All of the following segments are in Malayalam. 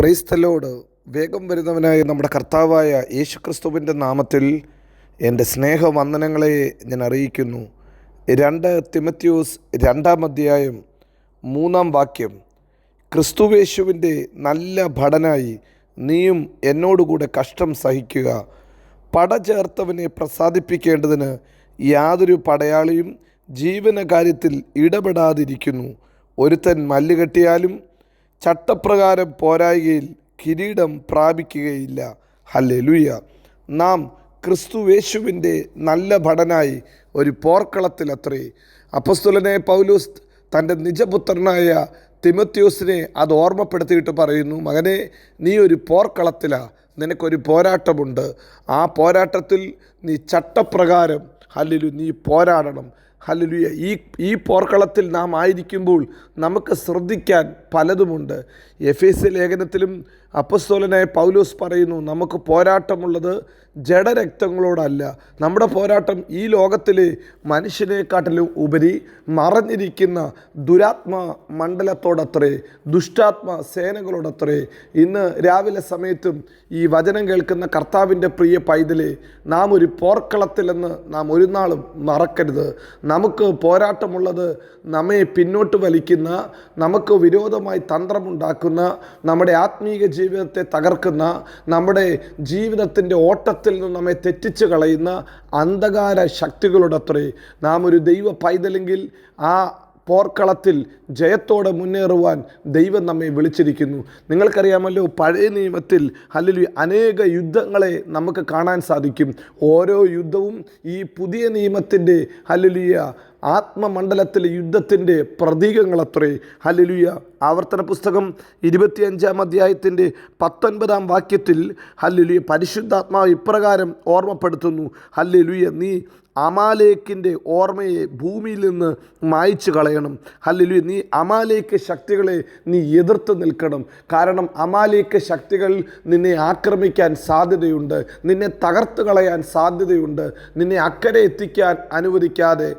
ക്രൈസ്തലോട് വേഗം വരുന്നവനായ നമ്മുടെ കർത്താവായ യേശുക്രിസ്തുവിന്റെ നാമത്തിൽ എന്റെ സ്നേഹവന്ദനങ്ങളെ ഞാൻ അറിയിക്കുന്നു. രണ്ട് തിമത്യൂസ് രണ്ടാം അധ്യായം മൂന്നാം വാക്യം. ക്രിസ്തുവേശുവിന്റെ നല്ല ഭടനായി നീയും എന്നോടുകൂടെ കഷ്ടം സഹിക്കുക. പട ചേർത്തവനെ പ്രസാദിപ്പിക്കേണ്ടതിന് യാതൊരു പടയാളിയും ജീവന കാര്യത്തിൽ ഇടപെടാതിരിക്കുന്നു. ഒരുത്തൻ മല്ലുകെട്ടിയാലും ചട്ടപ്രകാരം പോരായികയിൽ കിരീടം പ്രാപിക്കുകയില്ല. ഹല്ലേലൂയ. നാം ക്രിസ്തുവേശുവിന്റെ നല്ല ഭടനായി ഒരു പോർക്കളത്തിലത്രേ. അപ്പസ്തുലനെ പൗലൂസ് തന്റെ നിജപുത്രനായ തിമത്യോസിനെ അത് ഓർമ്മപ്പെടുത്തിയിട്ട് പറയുന്നു മകനെ നീ ഒരു പോർക്കളത്തിലാ. നിനക്കൊരു പോരാട്ടമുണ്ട്. ആ പോരാട്ടത്തിൽ നീ ചട്ടപ്രകാരം അല്ലെങ്കിൽ നീ പോരാടണം. ഹല്ലേലൂയ. ഈ ഈ പോർക്കളത്തിൽ നാം ആയിരിക്കുമ്പോൾ നമുക്ക് ശ്രദ്ധിക്കാൻ പലതുമുണ്ട്. എഫ് എസ് ലേഖനത്തിലും അപ്പസ്തോലനായ പൗലോസ് പറയുന്നു നമുക്ക് പോരാട്ടമുള്ളത് ജഡരക്തങ്ങളോടല്ല. നമ്മുടെ പോരാട്ടം ഈ ലോകത്തിലെ മനുഷ്യനെക്കാട്ടിലും ഉപരി മറഞ്ഞിരിക്കുന്ന ദുരാത്മ മണ്ഡലത്തോടത്രേ ദുഷ്ടാത്മ സേനകളോടത്രേ. ഇന്ന് രാവിലെ സമയത്തും ഈ വചനം കേൾക്കുന്ന കർത്താവിന്റെ പ്രിയ പൈതലെ നാം ഒരു പോർക്കളത്തിലെന്ന് നാം ഒരു നാളും മറക്കരുത്. നമുക്ക് പോരാട്ടമുള്ളത് നമ്മെ പിന്നോട്ട് വലിക്കുന്ന നമുക്ക് വിരോധമായി തന്ത്രമുണ്ടാക്കുന്ന നമ്മുടെ ആത്മീയ ജീവിതത്തെ തകർക്കുന്ന നമ്മുടെ ജീവിതത്തിന്റെ ഓട്ടത്തിൽ നിന്ന് നമ്മെ തെറ്റിച്ച് കളയുന്ന അന്ധകാര ശക്തികളോടത്രേ നാം ഒരു ദൈവ പൈതലെങ്കിൽ ആ പോർക്കളത്തിൽ ജയത്തോടെ മുന്നേറുവാൻ ദൈവം നമ്മെ വിളിച്ചിരിക്കുന്നു. നിങ്ങൾക്കറിയാമല്ലോ പഴയ നിയമത്തിൽ അല്ലെങ്കിൽ അനേക യുദ്ധങ്ങളെ നമുക്ക് കാണാൻ സാധിക്കും. ഓരോ യുദ്ധവും ഈ പുതിയ നിയമത്തിന്റെ ഹല്ലുലിയ ആത്മമണ്ഡലത്തിലെ യുദ്ധത്തിന്റെ പ്രതീകങ്ങളത്രേ. ഹലലുയ ആവർത്തന പുസ്തകം ഇരുപത്തിയഞ്ചാം അധ്യായത്തിന്റെ പത്തൊൻപതാം വാക്യത്തിൽ ഹല്ലുലിയ പരിശുദ്ധാത്മാവ് ഇപ്രകാരം ഓർമ്മപ്പെടുത്തുന്നു. ഹല്ലുലിയ നീ അമാലേക്കിന്റെ ഓർമ്മയെ ഭൂമിയിൽ നിന്ന് മായ്ച്ചു കളയണം. ഹല്ലുലു നീ അമാലേക്ക് ശക്തികളെ നീ എതിർത്ത് നിൽക്കണം. കാരണം അമാലേക്ക് ശക്തികൾ നിന്നെ ആക്രമിക്കാൻ സാധ്യതയുണ്ട്. നിന്നെ തകർത്ത് കളയാൻ സാധ്യതയുണ്ട്. നിന്നെ അക്കരെ എത്തിക്കാൻ അനുവദിക്കാതെ.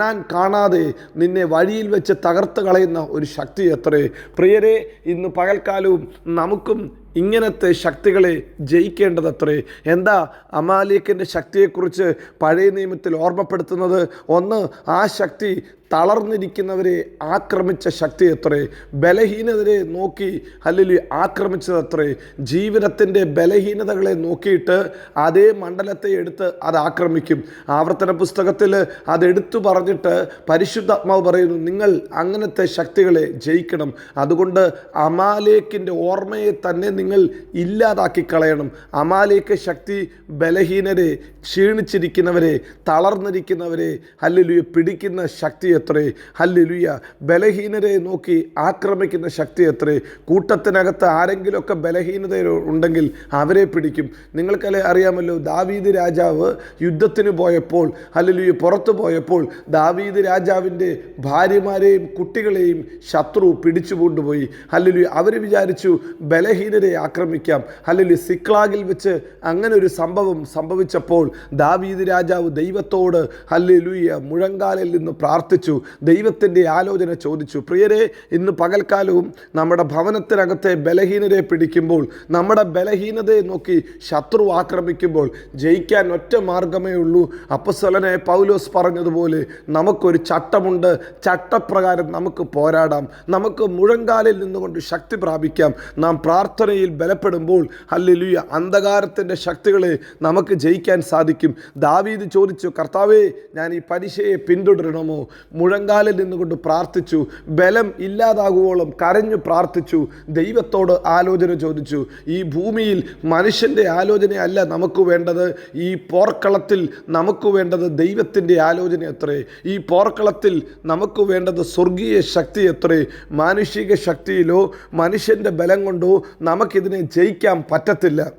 കനാൻ കാണാതെ നിന്നെ വഴിയിൽ വെച്ച് തകർത്ത് കളയുന്ന ഒരു ശക്തി എത്രേ. പ്രിയരെ ഇന്ന് പകൽക്കാലവും നമുക്കും ഇങ്ങനത്തെ ശക്തികളെ ജയിക്കേണ്ടതത്രേ. എന്താ അമാലിക്കിന്റെ ശക്തിയെക്കുറിച്ച് പഴയ നിയമത്തിൽ ഓർമ്മപ്പെടുത്തുന്നത്? ഒന്ന് ആ ശക്തി തളർന്നിരിക്കുന്നവരെ ആക്രമിച്ച ശക്തി എത്രേ? ബലഹീനതരെ നോക്കി അല്ലെങ്കിൽ ആക്രമിച്ചതത്രേ ജീവിതത്തിന്റെ ബലഹീനതകളെ നോക്കിയിട്ട് അതേ മണ്ഡലത്തെ എടുത്ത് അത് ആക്രമിക്കും. ആവർത്തന പുസ്തകത്തിൽ അതെടുത്തു പറഞ്ഞിട്ട് പരിശുദ്ധാത്മാവ് പറയുന്നു നിങ്ങൾ അങ്ങനത്തെ ശക്തികളെ ജയിക്കണം. അതുകൊണ്ട് അമാലേക്കിന്റെ ഓർമ്മയെ തന്നെ നിങ്ങൾ ഇല്ലാതാക്കി കളയണം അമാലേക്ക് ശക്തി ബലഹീനരെ ക്ഷീണിച്ചിരിക്കുന്നവരെ തളർന്നിരിക്കുന്നവരെ അല്ലെങ്കിൽ പിടിക്കുന്ന ശക്തി എത്രേ ഹല്ലിലുയ. ബലഹീനരെ നോക്കി ആക്രമിക്കുന്ന ശക്തി എത്രേ കൂട്ടത്തിനകത്ത് ആരെങ്കിലുമൊക്കെ ബലഹീനത ഉണ്ടെങ്കിൽ അവരെ പിടിക്കും. നിങ്ങൾക്കല്ലേ അറിയാമല്ലോ ദാവീദ് രാജാവ് യുദ്ധത്തിന് പോയപ്പോൾ ഹല്ലിലുയ പുറത്തു പോയപ്പോൾ ദാവീദ് രാജാവിന്റെ ഭാര്യമാരെയും കുട്ടികളെയും ശത്രു പിടിച്ചു കൊണ്ടുപോയി. ഹല്ലുലു അവർ വിചാരിച്ചു ബലഹീനരെ ആക്രമിക്കാം. ഹല്ലിലു സിക്ലാഗിൽ വെച്ച് അങ്ങനെ ഒരു സംഭവം സംഭവിച്ചപ്പോൾ ദാവീദ് രാജാവ് ദൈവത്തോട് ഹല്ലിലുയ മുഴങ്കാലിൽ നിന്ന് പ്രാർത്ഥിച്ചു. ദൈവത്തിന്റെ ആലോചന ചോദിച്ചു. പ്രിയരെ ഇന്ന് പകൽക്കാലവും നമ്മുടെ ഭവനത്തിനകത്തെ ബലഹീനരെ പിടിക്കുമ്പോൾ നമ്മുടെ ബലഹീനതയെ നോക്കി ശത്രു ആക്രമിക്കുമ്പോൾ ജയിക്കാൻ ഒറ്റ മാർഗമേ ഉള്ളൂ. അപ്പസ്വലനെ പൗലോസ് പറഞ്ഞതുപോലെ നമുക്കൊരു ചട്ടമുണ്ട്. ചട്ടപ്രകാരം നമുക്ക് പോരാടാം. നമുക്ക് മുഴങ്കാലിൽ നിന്നുകൊണ്ട് ശക്തി പ്രാപിക്കാം. നാം പ്രാർത്ഥനയിൽ ബലപ്പെടുമ്പോൾ അല്ലെലുയ അന്ധകാരത്തിന്റെ ശക്തികളെ നമുക്ക് ജയിക്കാൻ സാധിക്കും. ദാവീദ് ചോദിച്ചു കർത്താവേ ഞാൻ ഈ പരീക്ഷയെ പിന്തുടരണമോ? മുഴങ്കാലിൽ നിന്നുകൊണ്ട് പ്രാർത്ഥിച്ചു. ബലം ഇല്ലാതാകുവോളം കരഞ്ഞു പ്രാർത്ഥിച്ചു. ദൈവത്തോട് ആലോചന ചോദിച്ചു. ഈ ഭൂമിയിൽ മനുഷ്യന്റെ ആലോചനയല്ല നമുക്ക് വേണ്ടത്. ഈ പോർക്കളത്തിൽ നമുക്ക് വേണ്ടത് ദൈവത്തിന്റെ ആലോചന എത്രേ? ഈ പോർക്കളത്തിൽ നമുക്ക് വേണ്ടത് സ്വർഗീയ ശക്തി എത്രേ? മാനുഷിക ശക്തിയിലോ മനുഷ്യന്റെ ബലം കൊണ്ടോ നമുക്കിതിനെ ജയിക്കാൻ പറ്റത്തില്ല.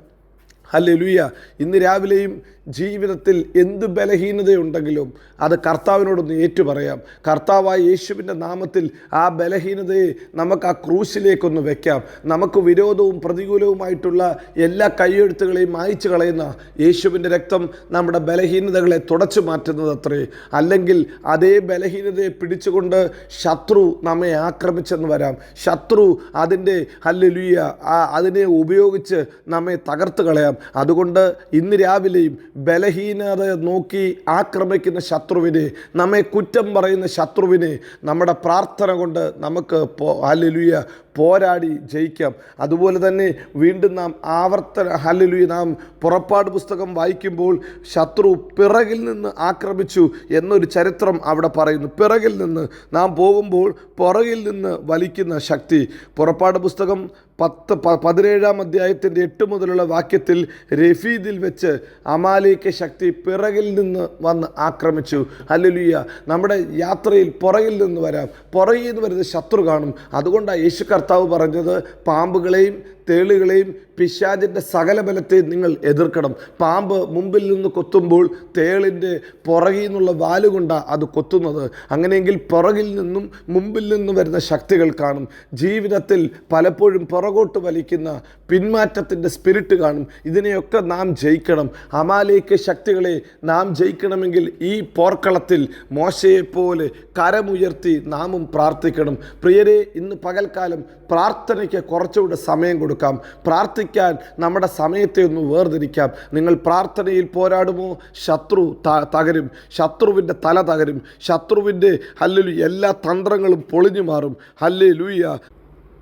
ഹല്ലെ ലുയ്യ ഇന്ന് രാവിലെയും ജീവിതത്തിൽ എന്ത് ബലഹീനതയുണ്ടെങ്കിലും അത് കർത്താവിനോടൊന്ന് ഏറ്റുപറയാം. കർത്താവായ യേശുവിന്റെ നാമത്തിൽ ആ ബലഹീനതയെ നമുക്ക് ആ ക്രൂശിലേക്കൊന്ന് വെക്കാം. നമുക്ക് വിരോധവും പ്രതികൂലവുമായിട്ടുള്ള എല്ലാ കൈയെഴുത്തുകളെയും മായ്ച്ചു കളയുന്ന യേശുവിന്റെ രക്തം നമ്മുടെ ബലഹീനതകളെ തുടച്ചു മാറ്റുന്നത് അത്രേ അല്ലെങ്കിൽ അതേ ബലഹീനതയെ പിടിച്ചുകൊണ്ട് ശത്രു നമ്മെ ആക്രമിച്ചെന്ന് വരാം. ശത്രു അതിന്റെ ഹല്ലുലിയ അതിനെ ഉപയോഗിച്ച് നമ്മെ തകർത്ത് കളയാം. അതുകൊണ്ട് ഇന്ന് രാവിലെയും ബലഹീനത നോക്കി ആക്രമിക്കുന്ന ശത്രുവിനെ നമ്മെ കുറ്റം പറയുന്ന ശത്രുവിനെ നമ്മുടെ പ്രാർത്ഥന കൊണ്ട് നമുക്ക് ഹല്ലുലിയ പോരാടി ജയിക്കാം. അതുപോലെ തന്നെ വീണ്ടും നാം ആവർത്തന ഹല്ലുലിയ നാം പുറപ്പാട് പുസ്തകം വായിക്കുമ്പോൾ ശത്രു പിറകിൽ നിന്ന് ആക്രമിച്ചു എന്നൊരു ചരിത്രം അവിടെ പറയുന്നു. പിറകിൽ നിന്ന് നാം പോകുമ്പോൾ പുറകിൽ നിന്ന് വലിക്കുന്ന ശക്തി. പുറപ്പാട് പുസ്തകം പത്ത് പതിനേഴാം അധ്യായത്തിന്റെ എട്ട് മുതലുള്ള വാക്യത്തിൽ രഫീദിൽ വെച്ച് അമാലേക്ക് ശക്തി പിറകിൽ നിന്ന് വന്ന് ആക്രമിച്ചു. ഹല്ലുലിയ. നമ്മുടെ യാത്രയിൽ പുറകിൽ നിന്ന് വരാം. പുറകിൽ നിന്ന് വരുന്ന ശത്രു കാണും. അതുകൊണ്ടാണ് യേശു കർത്താവ് പറഞ്ഞത് പാമ്പുകളെയും തേളുകളെയും പിശാചിന്റെ സകല ബലത്തെയും നിങ്ങൾ എതിർക്കണം. പാമ്പ് മുമ്പിൽ നിന്ന് കൊത്തുമ്പോൾ തേളിന്റെ പുറകിൽ നിന്നുള്ള വാലുകൊണ്ടാണ് അത് കൊത്തുന്നത്. അങ്ങനെയെങ്കിൽ പുറകിൽ നിന്നും മുമ്പിൽ നിന്നും വരുന്ന ശക്തികൾ കാണും. ജീവിതത്തിൽ പലപ്പോഴും പുറകോട്ട് വലിക്കുന്ന പിന്മാറ്റത്തിന്റെ സ്പിരിറ്റ് കാണും. ഇതിനെയൊക്കെ നാം ജയിക്കണം. അമാലേക്ക് ശക്തികളെ നാം ജയിക്കണമെങ്കിൽ ഈ പോർക്കളത്തിൽ മോശയെപ്പോലെ കരമുയർത്തി നാമും പ്രാർത്ഥിക്കണം. പ്രിയരെ ഇന്ന് പകൽക്കാലം പ്രാർത്ഥനയ്ക്ക് കുറച്ചുകൂടെ സമയം കൊടുക്കാം. പ്രാർത്ഥിക്കാൻ നമ്മുടെ സമയത്തെ ഒന്ന് വേർതിരിക്കാം. നിങ്ങൾ പ്രാർത്ഥനയിൽ പോരാടുമോ? ശത്രു തകരും. ശത്രുവിന്റെ തല തകരും. ശത്രുവിന്റെ ഹല്ലിലു എല്ലാ തന്ത്രങ്ങളും പൊളിഞ്ഞു മാറും. ഹല്ലേ ലൂയ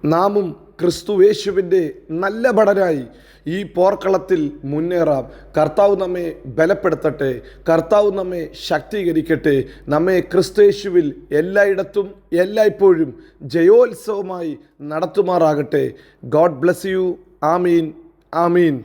നാമും ക്രിസ്തുവേശുവിന്റെ നല്ല ഭടനായി ഈ പോർക്കളത്തിൽ മുന്നേറാം. കർത്താവ് നമ്മെ ബലപ്പെടുത്തട്ടെ കർത്താവ് നമ്മെ ശക്തീകരിക്കട്ടെ. നമ്മെ ക്രിസ്തേശുവിൽ എല്ലായിടത്തും എല്ലായ്പ്പോഴും ജയോത്സവമായി നടത്തുമാറാകട്ടെ. God bless you. Amin. Amin.